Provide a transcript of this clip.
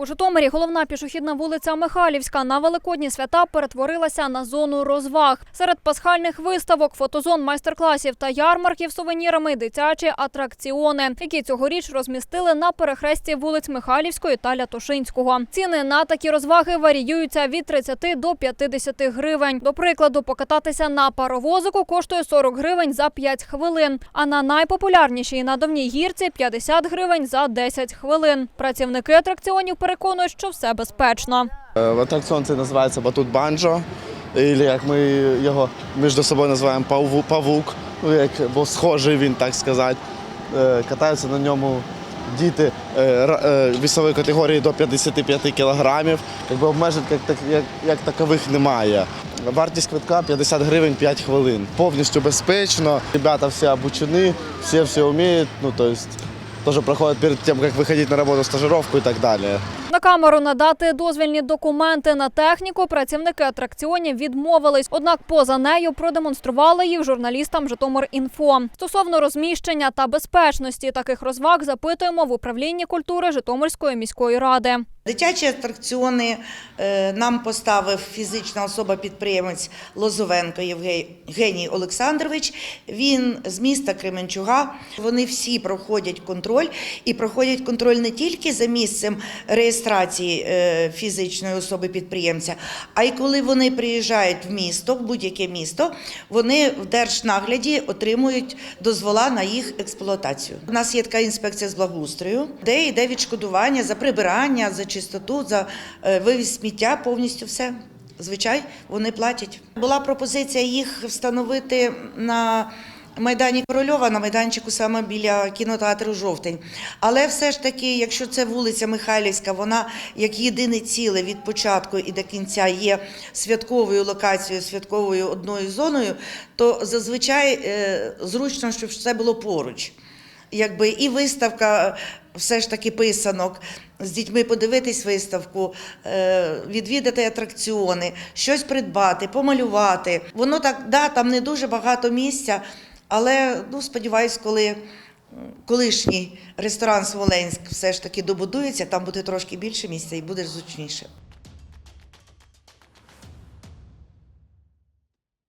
У Житомирі головна пішохідна вулиця Михайлівська на великодні свята перетворилася на зону розваг. Серед пасхальних виставок, фотозон, майстер-класів та ярмарків сувенірами дитячі атракціони, які цьогоріч розмістили на перехресті вулиць Михайлівської та Лятошинського. Ціни на такі розваги варіюються від 30 до 50 гривень. До прикладу, покататися на паровозику коштує 40 гривень за 5 хвилин, а на найпопулярнішій надувній гірці 50 гривень за 10 хвилин. Працівники атракціонів переконують, що все безпечно. Е, Атракціон цей називається Батут Банджо, або як ми його між собою називаємо паву- павук, ну, як, бо схожий він, так сказати. Е, Катаються на ньому діти е, вісової категорії до 55 кілограмів. Якби обмежень як, як, як такових немає. Вартість квитка 50 гривень 5 хвилин. Повністю безпечно. Ребята всі обучені, всі все вміють. Ну, то есть, теж проходять перед тим, як виходити на роботу стажировку і так далі. Камеру надати дозвільні документи на техніку працівники атракціонів відмовились. Однак поза нею продемонстрували їх журналістам Житомир.Інфо. Стосовно розміщення та безпечності таких розваг запитуємо в управлінні культури Житомирської міської ради. Дитячі атракціони е, нам поставив фізична особа-підприємець Лозовенко Євгеній Олександрович. Він з міста Кременчуга. Вони всі проходять контроль і проходять контроль не тільки за місцем реєстрації е, фізичної особи-підприємця, а й коли вони приїжджають в місто, в будь-яке місто, вони в держнагляді отримують дозвола на їх експлуатацію. У нас є така інспекція з благоустрою, де йде відшкодування за прибирання, за чистоту, за е, вивіз сміття, повністю все. Звичай, вони платять. Була пропозиція їх встановити на майдані Корольова, на майданчику саме біля кінотеатру Жовтень. Але все ж таки, якщо це вулиця Михайлівська, вона як єдине ціле від початку і до кінця є святковою локацією, святковою одною зоною, то зазвичай е, зручно, щоб це було поруч. Якби і виставка все ж таки писанок. З дітьми подивитись виставку, е, відвідати атракціони, щось придбати, помалювати. Воно так, да, там не дуже багато місця, але ну, сподіваюсь, коли колишній ресторан Смоленськ все ж таки добудується, там буде трошки більше місця і буде зручніше.